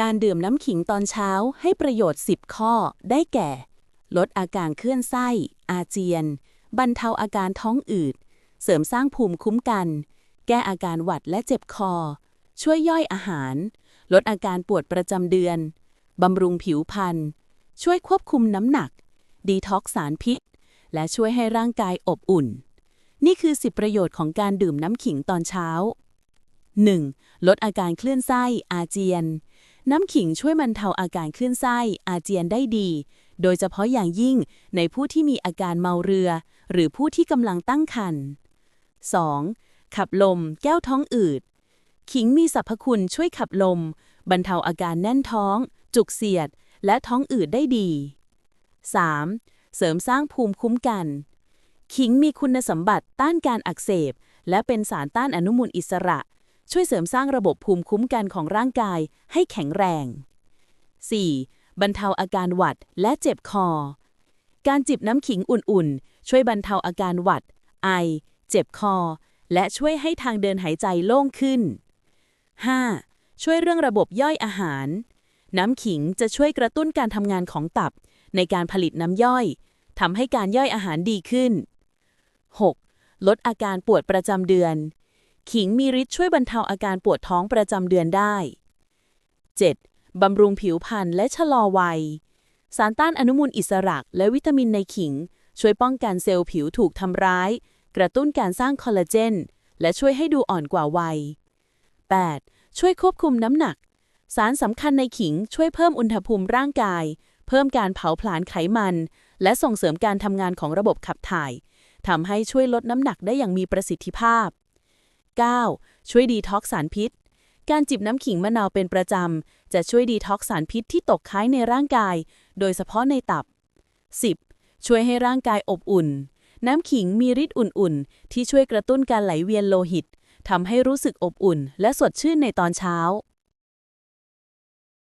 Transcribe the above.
การดื่มน้ำขิงตอนเช้าให้ประโยชน์ 10 ข้อ ได้แก่ ลดอาการเคลื่อนไส้ อาเจียน บรรเทาอาการท้องอืด เสริมสร้างภูมิคุ้มกัน แก้อาการหวัดและเจ็บคอ ช่วยย่อยอาหาร ลดอาการปวดประจำเดือน บำรุงผิวพรรณ ช่วยควบคุมน้ำหนัก ดีท็อกซ์สารพิษ และช่วยให้ร่างกายอบอุ่น นี่คือ 10 ประโยชน์ของการดื่มน้ำขิงตอนเช้า 1. ลดอาการคลื่นไส้ อาเจียน น้ำขิงช่วยบรรเทาอาการคลื่นไส้อาเจียนได้ดี โดยเฉพาะอย่างยิ่งในผู้ที่มีอาการเมาเรือ หรือผู้ที่กำลังตั้งครรภ์ 2. ขับลม แก้วท้องอืด ขิงมีสรรพคุณช่วยขับลม บรรเทาอาการแน่นท้อง จุกเสียด และท้องอืดได้ดี 3. เสริมสร้างภูมิคุ้มกัน ขิงมีคุณสมบัติต้านการอักเสบ และเป็นสารต้านอนุมูลอิสระ ช่วยเสริมสร้างระบบภูมิคุ้มกันของร่างกายให้แข็งแรง 4. บรรเทาอาการหวัดและเจ็บคอ การจิบน้ำขิงอุ่นๆ ช่วยบรรเทาอาการหวัด ไอ เจ็บคอ และช่วยให้ทางเดินหายใจโล่งขึ้น 5. ช่วยเรื่องระบบย่อยอาหาร น้ำขิงจะช่วยกระตุ้นการทำงานของตับ ในการผลิตน้ำย่อยทำให้การย่อยอาหารดีขึ้น 6. ลดอาการปวดประจำเดือน ขิงมีฤทธิ์ช่วยบรรเทาอาการปวดท้องประจำเดือนได้ 7. บำรุงผิวพรรณและชะลอวัย สารต้านอนุมูลอิสระและวิตามินในขิง ช่วยป้องกันเซลล์ผิวถูกทำร้าย กระตุ้นการสร้างคอลลาเจน และช่วยให้ดูอ่อนกว่าวัย 8. ช่วยควบคุมน้ำหนัก สารสำคัญในขิงช่วยเพิ่มอุณหภูมิร่างกาย เพิ่มการเผาผลาญไขมัน และส่งเสริมการทำงานของระบบขับถ่ายทำให้ช่วยลดน้ำหนักได้อย่างมีประสิทธิภาพ 9. ช่วยดีท็อกสารพิษ การจิบน้ำขิงมะนาวเป็นประจำ จะช่วยดีท็อกสารพิษที่ตกค้างในร่างกาย โดยเฉพาะในตับ 10. ช่วยให้ร่างกายอบอุ่น น้ำขิงมีฤทธิ์อุ่นๆ ที่ช่วยกระตุ้นการไหลเวียนโลหิตทำให้รู้สึกอบอุ่น และสดชื่นในตอนเช้า